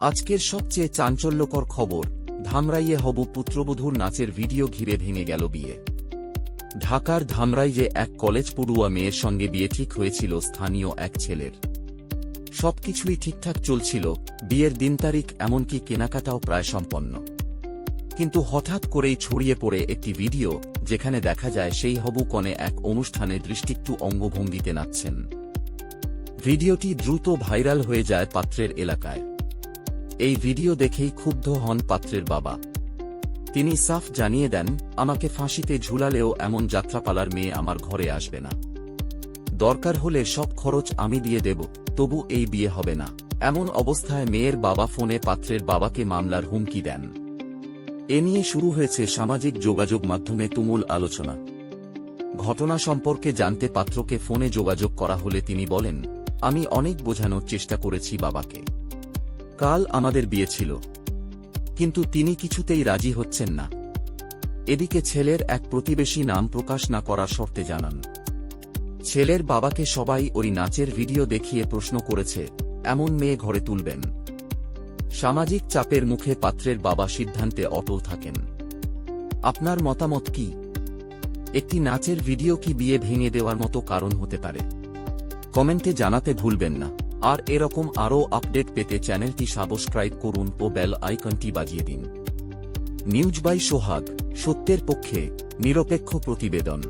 আজকের সবচেয়ে চাঞ্চল্যকর খবর, ধামরাইয়ে হব পুত্রবধূর নাচের ভিডিও ঘিরে ভেঙে গেল বিয়ে। ঢাকার ধামরাইয়ে এক কলেজ পড়ুয়া মেয়ের সঙ্গে বিয়ে ঠিক হয়েছিল স্থানীয় এক ছেলের। সবকিছুই ঠিকঠাক চলছিল, বিয়ের দিন তারিখ এমনকি কেনাকাটাও প্রায় সম্পন্ন। কিন্তু হঠাৎ করেই ছড়িয়ে পড়ে একটি ভিডিও, যেখানে দেখা যায় সেই হবু কনে এক অনুষ্ঠানে দৃষ্টিকটু অঙ্গভঙ্গিতে নাচছেন। ভিডিওটি দ্রুত ভাইরাল হয়ে যায় পাত্রের এলাকায়। এই ভিডিও দেখেই ক্ষুব্ধ হন পাত্রের বাবা। তিনি সাফ জানিয়ে দেন, আমাকে ফাঁসিতে ঝুলালেও এমন যাত্রাপালার মেয়ে আমার ঘরে আসবে না। দরকার হলে সব খরচ আমি দিয়ে দেব, তবু এই বিয়ে হবে না। এমন অবস্থায় মেয়ের বাবা ফোনে পাত্রের বাবাকে মামলার হুমকি দেন। এ নিয়ে শুরু হয়েছে সামাজিক যোগাযোগ মাধ্যমে তুমুল আলোচনা। ঘটনা সম্পর্কে জানতে পাত্রকে ফোনে যোগাযোগ করা হলে তিনি বলেন, আমি অনেক বোঝানোর চেষ্টা করেছি বাবাকে। কাল আমাদের বিয়ে ছিল। কিন্তু তিনি কিছুতেই রাজি হচ্ছেন না। এদিকে ছেলের এক প্রতিবেশী নাম প্রকাশ না করার শর্তে জানান। ছেলের বাবাকে সবাই ওই নাচের ভিডিও দেখিয়ে প্রশ্ন করেছে, এমন মেয়ে ঘরে তুলবেন? সামাজিক চাপের মুখে পাত্রের বাবা সিদ্ধান্তে অটল থাকেন। আপনার মতামত কি? একটি নাচের ভিডিও কি বিয়ে ভেঙে দেওয়ার মতো কারণ হতে পারে? কমেন্টে জানাতে ভুলবেন না। আর এরকম আরও আপডেট পেতে চ্যানেলটি সাবস্ক্রাইব করুন ও বেল আইকনটি বাজিয়ে দিন। নিউজ বাই সোহাগ, সত্যের পক্ষে নিরপেক্ষ প্রতিবেদন।